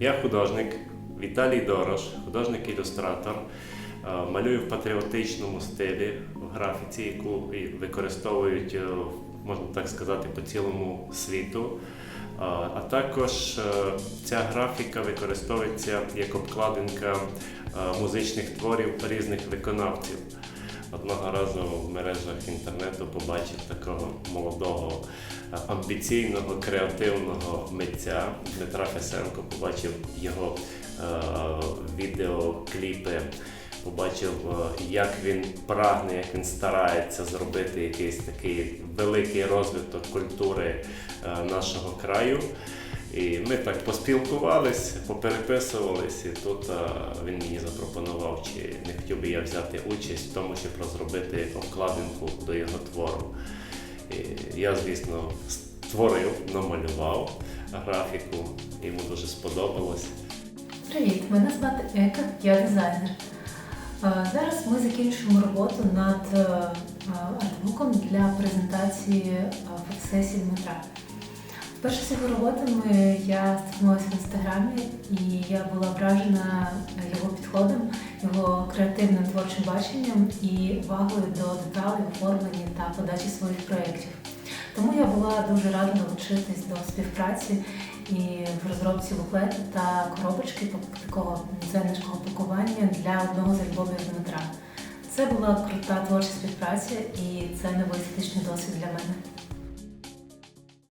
Я художник Віталій Дорош, художник-ілюстратор. Е, Малюю в патріотичному стилі в графіці, яку використовують, е, можна так сказати, по цілому світу. Е, А також ця графіка використовується як обкладинка музичних творів різних виконавців. Одного разу в мережах інтернету побачив такого молодого, е, амбіційного, креативного митця Дмитра Фесенко. Побачив його е, відеокліпи, побачив, е, як він прагне, як він старається зробити якийсь такий великий розвиток культури е, нашого краю. І ми так поспілкувались, попереписувались, і тут е, він мені запропонував, чи не хотів би я взяти участь в тому, щоб розробити обкладинку до його твору. І я, звісно, створив, намалював графіку, йому дуже сподобалось. Привіт, мене звати Ека, я дизайнер. Зараз ми закінчуємо роботу над артбуком для презентації фотосесії Дмитра. Вперше з його роботами я стикнулася в інстаграмі і я була вражена його підходом, його креативним творчим баченням і увагою до деталей, оформлення та подачі своїх проєктів. Тому я була дуже рада долучитись до співпраці і в розробці буклету та коробочки такого дизайнерського пакування для одного з альбомів Дмитра. Це була крута творча співпраця і це новий естетичний досвід для мене.